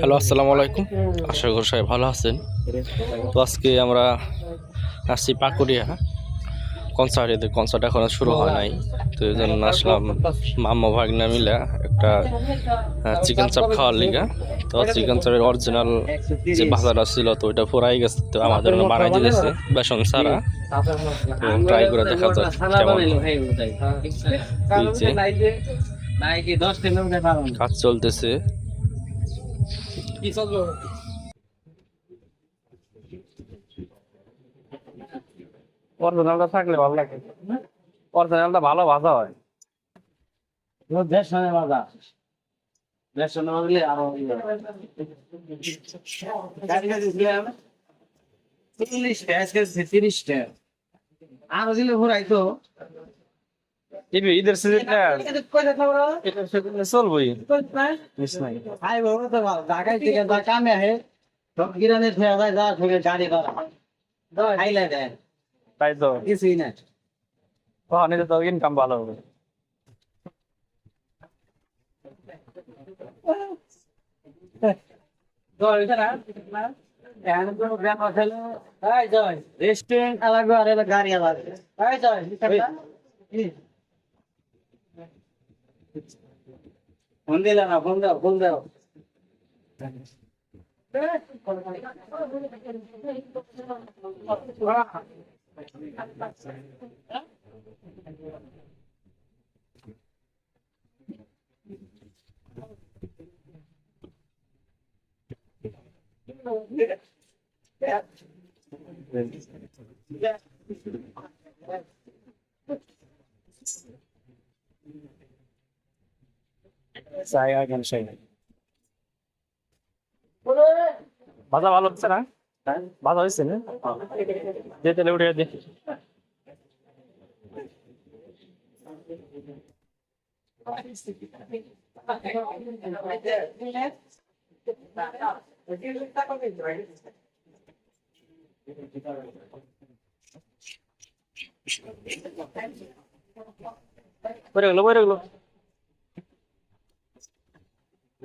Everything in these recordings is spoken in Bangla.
হ্যালো, আসসালামু আলাইকুম। আশা করি সবাই ভালো আছেন। তো আজকে আমরা আসছি পাকুড়িয়া কনসার্টে কনসার্ট এখনও শুরু হয় নাই। তো এই জন্য আসলাম মাম্মা ভাগনা মিলা একটা চিকেন চাপ খাওয়ার লিগা। তো চিকেন চাপের অরিজিনাল যে বাজারটা ছিল, তো ওইটা ফুরাই গেছে। তো আমাদের বানাই দিয়েছে, বেসন ছাড়া। তো ট্রাই করে দেখা যাক কেমন কাজ চলতেছে। অরিজিনালটা থাকলে ভালো লাগে। অরিজিনালটা ভালো ভাজা হয়। ভাজলে আরও চল্লিশটা আজকে তিরিশটা আরও দিলে ঘুরাই তো ইবি ঈদের সিজনটা ঈদের সিজনে চলবই মিস নাই খাই বলব তো ঢাকায় থেকে যা কামে আহে সব গিরানে থেকে যায় যা থেকে গাড়ি করা খাইলে দেয় তাই তো কিছুই না ওখানে তো ইনকাম ভালো হবে রেস্টুরেন্ট আলাদা আর গাড়ি আলাদা এই জয় ফোন দিলে না ফোন দাও ফোন দাও জায়গা কেন সেই ভাজা ভালো হচ্ছে না ভাজা হয়েছে না যে তেলে উঠে দে পরে গেলো পরে গেলো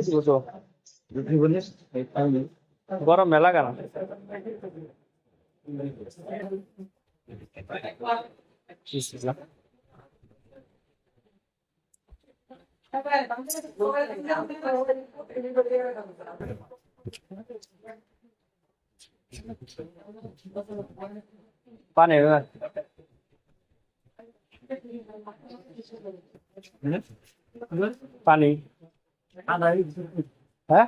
দিব তো গরম মেলা কেন পানি পানি। হ্যাঁ?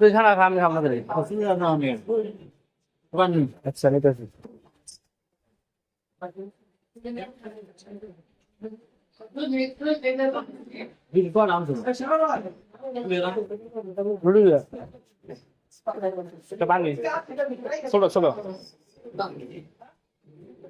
তুই খানা আমি খাম না আচ্ছা নিতেছি।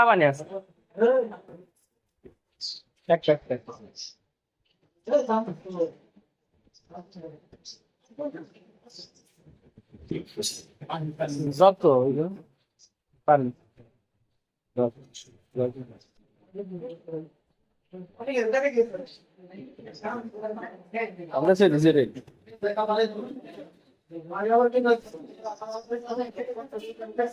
পানি আছে একটা একটা যত পানি। আমরা সেটা সেটাই দেন দেন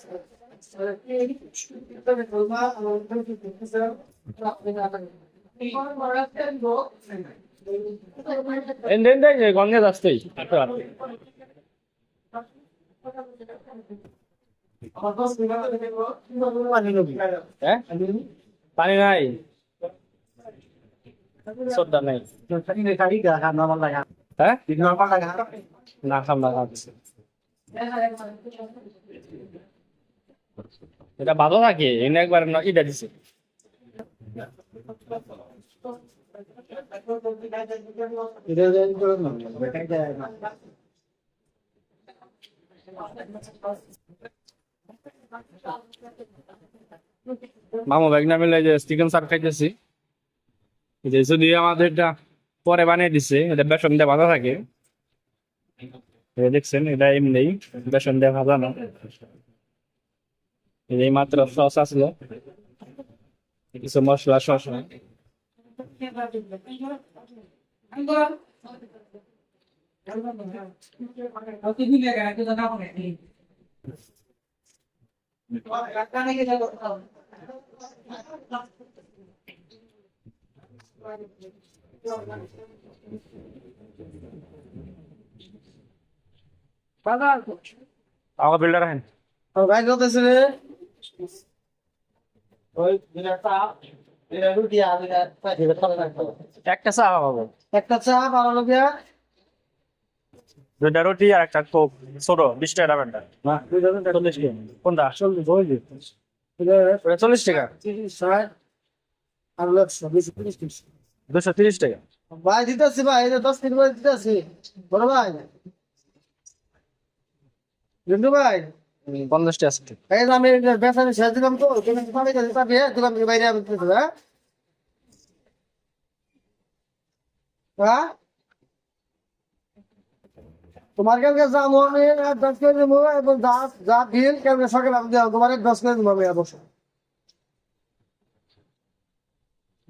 দেন গঙ্গে যাচ্ছেই হাঁটতে হাঁটতে হ্যাঁ পানি নাই সদ্দা নাই হ্যাঁ না খাম না খাম এটা ভালো থাকে, এনে একবার ন- ইটা দিছে। মামু ব্যাগ না মিলে যে চিকেন সার খাইতেছি। যে যদি আমাদের এটা পরে বানিয়ে দিছে, এটা বেসন দিয়ে ভাজা থাকে। দেখছেন, এটা এমনি বেসন দিয়ে ভাজানো। এই মাত্র সস আসলো। কিছু মশলা সস আমার বিল্ডার হ্যাঁ ভাই করতেছে একটা চা পাবো একটা চা লোকিয়া দুইটা রুটি আর একটা কোক। ছোট বিশ টাকা চল্লিশ টাকা। কোনটা? চল্লিশ টাকা? দুশো তিরিশ টাকা। ভাই দিতেছি ভাই দশ মিনিট করে দিতেছি। বড় ভাই। রিন্টু ভাই। পঞ্চাশ টাকা আছে এই আমি বেসানি শেষ দিলাম তো পাবে দোকান থেকে বাইরে আমি হ্যাঁ? হ্যাঁ? তোমার কাছে যাব আমি দশ করে দেবো এবং যা বিল, কালকে সকালে আমি দেবো, তোমার দশ করে দেবো আমি অবশ্য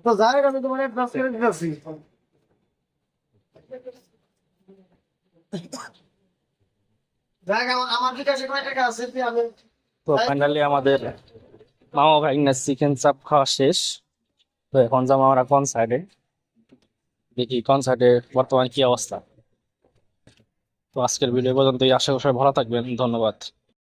তো যাই আমি তোমার দশ করে দিতেছি যাই হোক, আমার- আমার বিকাশে কয় টাকা আছে তুই আমি তো ফাইনালি আমাদের মামা ভাই চিকেন চাপ খাওয়া শেষ। তো এখন যাব আমরা কনসার্টে দেখি কনসার্টে বর্তমান কি অবস্থা। তো আজকের ভিডিও পর্যন্তই। আশা করি ভালো থাকবেন। ধন্যবাদ।